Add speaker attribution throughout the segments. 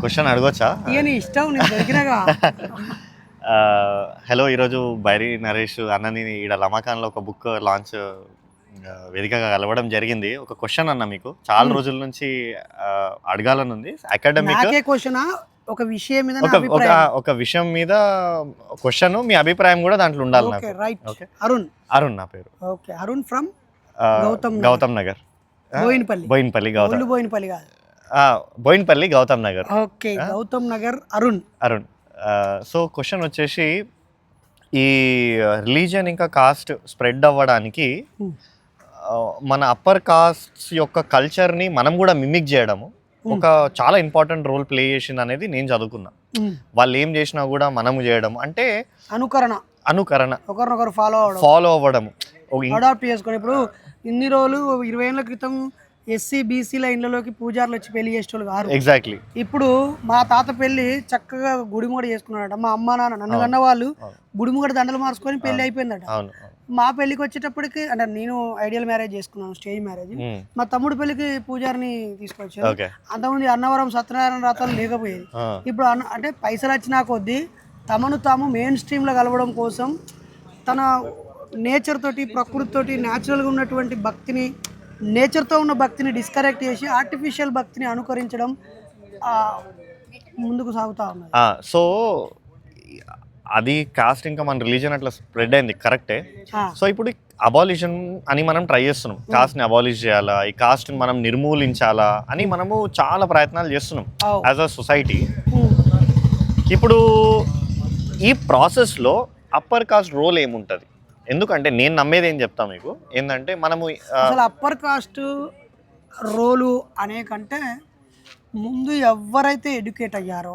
Speaker 1: Question అడగొచ్చా?
Speaker 2: ఇష్టం
Speaker 1: hello ఈరోజు బైరి నరేష్ అన్నని ఈడ లమాకాన్లో ఒక బుక్ లాంచ్ వేదికగా కలవడం జరిగింది. ఒక క్వశ్చన్ అన్న మీకు. చాలా రోజుల నుంచి అడగాలని ఉంది అకాడమిక్
Speaker 2: క్వశ్చన్? ఒక విషయం మీద
Speaker 1: ఒక ఒక విషయం మీద క్వశ్చన్ మీ అభిప్రాయం కూడా దాంట్లో ఉండాలి
Speaker 2: రైట్.
Speaker 1: ఓకే?
Speaker 2: అరుణ్.
Speaker 1: అరుణ్ నా పేరు.
Speaker 2: Okay Arun from Gautam Nagar.
Speaker 1: Gautam Nagar.
Speaker 2: Boinapalli.
Speaker 1: Boinpalli Gautam.
Speaker 2: Boinapalli కాదు.
Speaker 1: Boinpalli Gautam Nagar.
Speaker 2: Okay Gautam Nagar Arun.
Speaker 1: Arun. So question వచ్చేసి ఈ రిలీజియన్ ఇంకా కాస్ట్ స్ప్రెడ్ అవ్వడానికి మన అప్పర్ కాస్ట్స్ యొక్క కల్చర్ని మనం కూడా మిమిక్ చేయడము ఒక చాలా ఇంపార్టెంట్ రోల్ ప్లే చేసింది అనేది నేను చదువుకున్నా. వాళ్ళు ఏం చేసినా కూడా మనము చేయడం. అంటే
Speaker 2: అనుకరణ.
Speaker 1: అనుకరణ.
Speaker 2: ఒకరినొకరు ఫాలో
Speaker 1: ఫాలో
Speaker 2: అడాప్ట్ చేసుకొని ఇప్పుడు ఇన్ని రోజులు ఇరవై ఏళ్ళ క్రితం ఎస్సీ బీసీల ఇళ్ళలోకి పూజారులు వచ్చి పెళ్ళి చేసేవాళ్ళు కాదు
Speaker 1: ఎగ్జాక్ట్లీ
Speaker 2: ఇప్పుడు మా తాత పెళ్ళి చక్కగా గుడిముగడ చేసుకున్నాడట. మా అమ్మ నాన్న నన్ను కన్న వాళ్ళు. గుడిముగడ దండలు మార్చుకొని పెళ్ళి అయిపోయిందట. మా పెళ్ళికి వచ్చేటప్పటికి అంటే నేను ఐడియల్ మ్యారేజ్ చేసుకున్నాను స్టేజ్ మ్యారేజ్. మా తమ్ముడు పెళ్ళికి పూజారిని తీసుకొచ్చారు.
Speaker 1: ఓకే.
Speaker 2: అంతకుముందు అన్నవరం సత్యనారాయణ రాతలు లేకపోయేది. ఇప్పుడు అన్న అంటే పైసలు వచ్చినా కొద్దీ తమను తాము మెయిన్ స్ట్రీమ్లో కలవడం కోసం తన నేచర్ తోటి ప్రకృతి తోటి న్యాచురల్గా ఉన్నటువంటి భక్తిని నేచర్తో ఉన్న భక్తిని డిస్కనెక్ట్ చేసి ఆర్టిఫిషియల్ భక్తిని అనుకరించడం ముందుకు సాగుతూ ఉన్నది.
Speaker 1: ఆ, సో అది కాస్ట్ ఇంకా మన రిలీజన్ అట్లా స్ప్రెడ్ అయింది కరెక్టే సో ఇప్పుడు అబాలిషన్ అని మనం ట్రై చేస్తున్నాం. కాస్ట్ని అబాలిష్ చేయాలా? ఈ కాస్ట్ని మనం నిర్మూలించాలా? అని మనము చాలా ప్రయత్నాలు చేస్తున్నాం. యాజ్ అ సొసైటీ ఇప్పుడు ఈ ప్రాసెస్లో అప్పర్ కాస్ట్ రోల్ ఏముంటుంది? ఎందుకంటే నేను నమ్మేది ఏం చెప్తా మీకు? ఏంటంటే మనము
Speaker 2: అసలు అప్పర్ కాస్ట్ రోలు అనే కంటే ముందు ఎవరైతే ఎడ్యుకేట్ అయ్యారో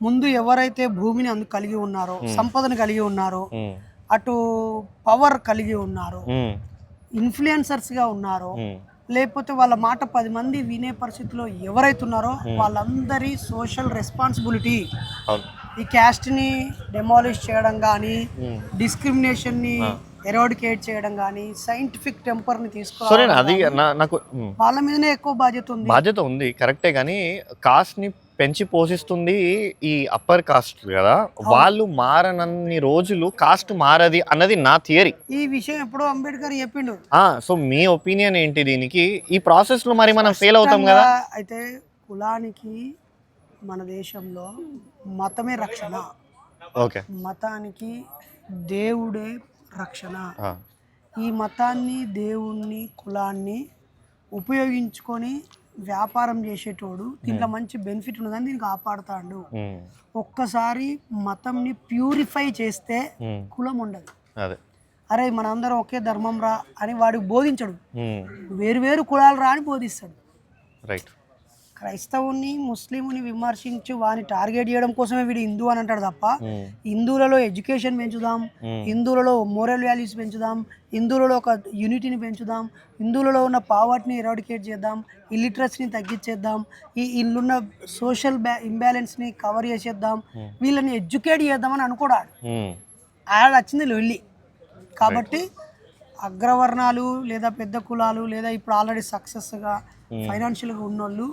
Speaker 2: ముందు ఎవరైతే భూమిని అందుకు కలిగి ఉన్నారో సంపదను కలిగి ఉన్నారో అటు పవర్ కలిగి ఉన్నారో ఇన్ఫ్లుయెన్సర్స్గా ఉన్నారో లేకపోతే వాళ్ళ మాట పది మంది వినే పరిస్థితిలో ఎవరైతే ఉన్నారో వాళ్ళందరి సోషల్ రెస్పాన్సిబిలిటీ ఈ క్యాస్ట్ని డెమాలిష్ చేయడం కానీ. డిస్క్రిమినేషన్ని ఎరాడికేట్ చేయడం కానీ సైంటిఫిక్ టెంపర్ని తీసుకురావడం
Speaker 1: అది నా- నాకు
Speaker 2: వాళ్ళ మీదనే ఎక్కువ బాధ్యత ఉంది.
Speaker 1: బాధ్యత ఉంది కరెక్టే కానీ కాస్ట్ని పెంచి పోషిస్తుంది ఈ అప్పర్ కాస్ట్ కదా. వాళ్ళు మారనన్ని రోజులు కాస్ట్ మారది అన్నది నా థియరీ
Speaker 2: ఈ విషయం ఎప్పుడో అంబేద్కర్ చెప్పిండు.
Speaker 1: సో మీ ఒపీనియన్ ఏంటి దీనికి? ఈ ప్రాసెస్లో మరి మనం ఫెయిల్ అవుతాం కదా.
Speaker 2: అయితే కులానికి మన దేశంలో మతమే రక్షణ.
Speaker 1: ఓకే.
Speaker 2: మతానికి దేవుడే రక్షణ. ఈ మతాన్ని దేవుణ్ణి కులాన్ని ఉపయోగించుకొని వ్యాపారం చేసేటోడు దీంట్లో మంచి బెనిఫిట్ ఉన్నదని దీనికి కాపాడుతాడు ఒక్కసారి మతంని ప్యూరిఫై చేస్తే కులం ఉండదు.
Speaker 1: అదే.
Speaker 2: అరే మనందరం ఒకే ధర్మం రా అని వాడికి బోధించడు. వేరు వేరు కులాలు రా అని బోధిస్తాడు.
Speaker 1: రైట్.
Speaker 2: క్రైస్తవుని ముస్లింని విమర్శించి వాని టార్గెట్ చేయడం కోసమే వీడు హిందూ అని అంటాడు తప్ప హిందువులలో ఎడ్యుకేషన్ పెంచుదాం హిందువులలో మోరల్ వాల్యూస్ పెంచుదాం హిందువులలో ఒక యూనిటీని పెంచుదాం హిందువులలో ఉన్న పావర్టీని ఎరాడికేట్ చేద్దాం ఇల్లిటరసీని తగ్గించేద్దాం ఈ ఇల్లున్న సోషల్ బ్యా ఇంబ్యాలెన్స్ని కవర్ చేసేద్దాం వీళ్ళని ఎడ్యుకేట్ చేద్దామని అనుకోడాడు. ఆడ వచ్చింది లొల్లి. కాబట్టి అగ్రవర్ణాలు లేదా పెద్ద కులాలు లేదా ఇప్పుడు ఆల్రెడీ సక్సెస్గా ఫైనాన్షియల్గా ఉన్నోళ్ళు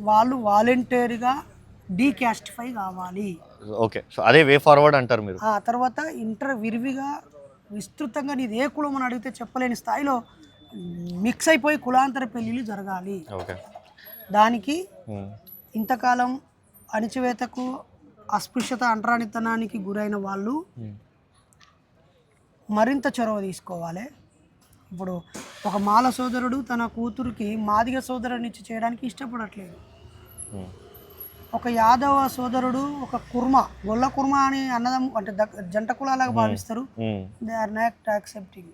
Speaker 2: వాళ్ళు వాలంటీర్గా డీకాస్టిఫై కావాలి.
Speaker 1: ఓకే. సో అదే వే ఫార్వర్డ్ అంటారు మీరు.
Speaker 2: ఆ తర్వాత ఇంటర్ విరివిగా విస్తృతంగా నీది ఏ కులం అని అడిగితే చెప్పలేని స్థాయిలో మిక్స్ అయిపోయి కులాంతర పెళ్ళిళ్ళు జరగాలి.
Speaker 1: ఓకే.
Speaker 2: దానికి ఇంతకాలం అణిచివేతకు అస్పృశ్యత అంటరానితనానికి గురైన వాళ్ళు మరింత చొరవ తీసుకోవాలి. ఇప్పుడు ఒక మాల సోదరుడు తన కూతురికి మాదిగ సోదరునిచ్చి చేయడానికి ఇష్టపడట్లేదు. ఒక యాదవ సోదరుడు ఒక కుర్మ గొల్ల కుర్మ అని అన్నదం అంటే జంట కులాలాగా భావిస్తారు. They are not accepting.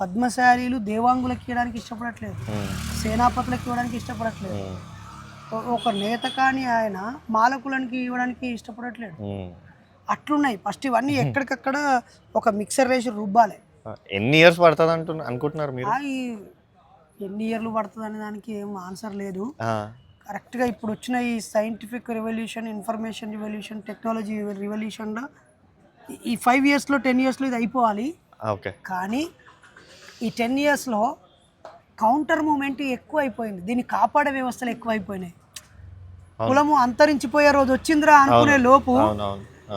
Speaker 2: పద్మశాలీలు దేవాంగులకు ఇవ్వడానికి ఇష్టపడట్లేదు. సేనాపతులకు ఇవ్వడానికి ఇష్టపడట్లేదు. ఒక నేత కానీ ఆయన మాలకులనికి ఇవ్వడానికి ఇష్టపడట్లేదు. అట్లున్నాయి. ఫస్ట్ ఇవన్నీ ఎక్కడికక్కడ ఒక మిక్సర్ వేసి రుబ్బాలి.
Speaker 1: ఎన్ని ఇయర్స్ పడుతుంది అంటు అనుకుంటున్నారు మీరు?
Speaker 2: ఈ ఎన్ని ఇయర్లు పడుతుంది అనే దానికి ఏం ఆన్సర్ లేదు. కరెక్ట్గా ఇప్పుడు వచ్చిన ఈ scientific revolution information revolution technology రివల్యూషన్లో ఈ ఫైవ్ ఇయర్స్లో టెన్ ఇయర్స్లో ఇది అయిపోవాలి.
Speaker 1: ఓకే.
Speaker 2: కానీ ఈ టెన్ ఇయర్స్లో కౌంటర్ మూమెంట్ ఎక్కువ అయిపోయింది. దీన్ని కాపాడే వ్యవస్థలు ఎక్కువ అయిపోయినాయి. కులము అంతరించిపోయే రోజు వచ్చిందిరా అనుకునే లోపు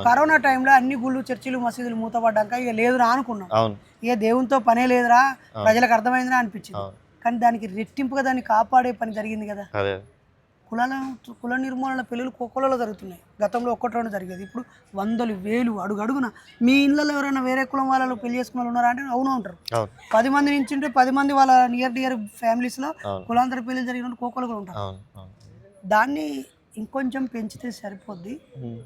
Speaker 2: కరోనా టైంలో అన్ని గుళ్ళు చర్చిలు మసీదులు మూతపడ్డాక ఇక లేదురా అనుకున్నాం. ఇక దేవునితో పనే లేదురా. ప్రజలకు అర్థమైందిరా అనిపించింది. కానీ దానికి రెట్టింపుగా దాన్ని కాపాడే పని జరిగింది కదా. కులాల కుల నిర్మూలన పెళ్ళిళ్ళు కుక్కలలో జరుగుతున్నాయి. గతంలో ఒక్కటి రెండు జరిగేది. ఇప్పుడు వందలు వేలు అడుగు అడుగున మీ ఇళ్ళలో ఎవరైనా వేరే కులం వాళ్ళు పెళ్ళి చేసుకున్న వాళ్ళు ఉన్నారా అంటే అవును ఉంటారు పది మంది నుంచి ఉంటే పది మంది వాళ్ళ నియర్ డియర్ ఫ్యామిలీస్లో. కులాంతర పెళ్ళి జరిగిన కోకలు కూడా ఉంటారు. దాన్ని ఇంకొంచెం పెంచితే సరిపోద్ది.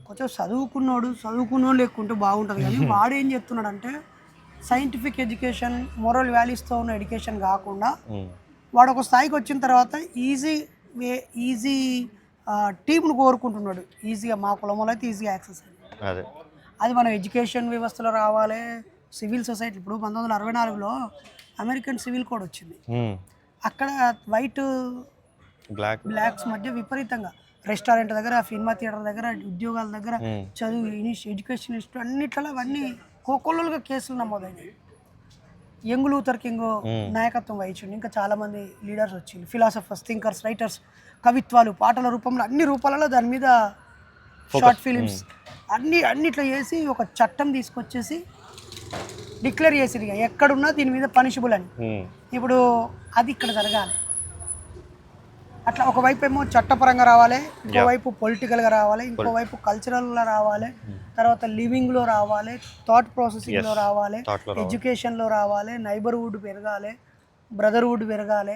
Speaker 2: కొంచెం చదువుకున్నోడు చదువుకున్నోడు లేకుంటే బాగుంటుంది. కానీ వాడు ఏం చెప్తున్నాడంటే సైంటిఫిక్ ఎడ్యుకేషన్ మొరల్ వాల్యూస్తో ఉన్న ఎడ్యుకేషన్ కాకుండా. వాడు ఒక స్థాయికి వచ్చిన తర్వాత ఈజీ వే ఈజీ టీంను కోరుకుంటున్నాడు ఈజీగా మా కులంలో అయితే ఈజీగా యాక్సెస్ అయింది
Speaker 1: అదే
Speaker 2: అది మన ఎడ్యుకేషన్ వ్యవస్థలో రావాలి సివిల్ సొసైటీ ఇప్పుడు పంతొమ్మిది వందల అరవై నాలుగులో అమెరికన్ సివిల్ కోడ్ వచ్చింది. అక్కడ వైట్
Speaker 1: బ్లాక్
Speaker 2: బ్లాక్స్ మధ్య విపరీతంగా రెస్టారెంట్ దగ్గర సినిమా థియేటర్ దగ్గర ఉద్యోగాల దగ్గర. చదువు ఎడ్యుకేషన్ ఇన్స్టిట్యూట్ అన్నిట్లలో అవన్నీ కోకొల్లలుగా కేసులు నమోదైనాయి. యంగ్ లూథర్ కింగ్ నాయకత్వం వహించిండు. ఇంకా చాలా మంది లీడర్స్ వచ్చింది ఫిలాసఫర్స్ థింకర్స్ రైటర్స్ కవిత్వాలు పాటల రూపంలో అన్ని రూపాలలో దాని మీద షార్ట్ ఫిలిమ్స్ అన్ని అన్నిట్లో చేసి ఒక చట్టం తీసుకొచ్చేసి డిక్లేర్ చేసింది ఇక. ఎక్కడున్నా దీని మీద పనిషబుల్ అని. ఇప్పుడు అది ఇక్కడ జరగాలి. అట్లా ఒకవైపు ఏమో చట్టపరంగా రావాలి ఇంకోవైపు పొలిటికల్గా రావాలి ఇంకోవైపు కల్చరల్లో రావాలి తర్వాత లివింగ్లో రావాలి థాట్ ప్రాసెసింగ్లో రావాలి
Speaker 1: Thought లో రావాలి.
Speaker 2: ఎడ్యుకేషన్లో రావాలి నైబర్హుడ్ పెరగాలి బ్రదర్హుడ్ పెరగాలి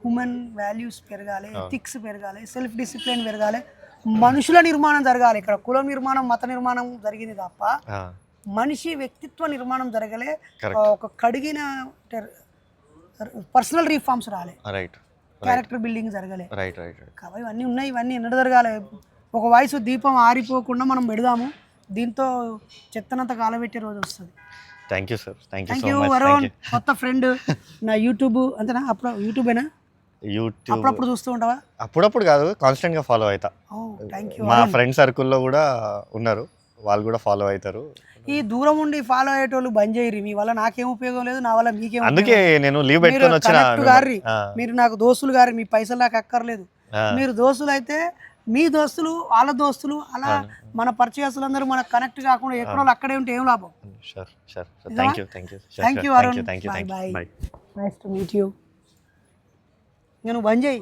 Speaker 2: హ్యూమన్ వాల్యూస్ పెరగాలి ఎథిక్స్ పెరగాలి సెల్ఫ్ డిసిప్లిన్ పెరగాలి మనుషుల నిర్మాణం జరగాలి. ఇక్కడ కుల నిర్మాణం మత నిర్మాణం జరిగింది తప్ప. మనిషి వ్యక్తిత్వ నిర్మాణం జరగలే. ఒక కడిగిన పర్సనల్ రీఫార్మ్స్ రాలే.
Speaker 1: రైట్
Speaker 2: క్యారెక్టర్ బిల్డింగ్ జరగలే.
Speaker 1: రైట్ రైట్
Speaker 2: కాబట్టి ఇవన్నీ ఉన్నాయి ఇవన్నీ ఎన్నడ జరగాలి. ఒక వయసు దీపం ఆరిపోకుండా మనం పెడదాము. దీంతో చెత్తనంత కాలబెట్టే రోజు వస్తుంది.
Speaker 1: Thank you sir thank you
Speaker 2: Varun కొత్త ఫ్రెండ్ నా యూట్యూబ్ అంతేనా? అప్పుడు యూట్యూబేనా
Speaker 1: యూట్యూబ్
Speaker 2: అప్పుడప్పుడు చూస్తూ ఉంటావా?
Speaker 1: అప్పుడప్పుడు కాదు కాన్స్టెంట్గా ఫాలో అవుతా
Speaker 2: యూ
Speaker 1: మా ఫ్రెండ్ సర్కిల్లో కూడా ఉన్నారు. వాళ్ళు కూడా ఫాలో అవుతారు.
Speaker 2: ఈ దూరం ఉండి ఫాలో అయ్యేటోళ్ళు బంద్ చేయరు. మీ వల్ల నాకేం ఉపయోగం లేదు నా వల్ల మీకేం
Speaker 1: అందుకే నేను లీవ్ పెట్టుకొని వచ్చిన
Speaker 2: మీరు నాకు దోస్తులు గారి మీ పైసలు నాకు అక్కర్లేదు. మీరు దోస్తులు అయితే మీ దోస్తులు వాళ్ళ దోస్తులు అలా మన పరిచయస్తులందరూ మనకు కనెక్ట్ కాకుండా ఎక్కడో వాళ్ళు అక్కడే ఉంటే ఏం లాభం?
Speaker 1: Thank you
Speaker 2: Arun nice to meet you నేను బంద్ చేయి.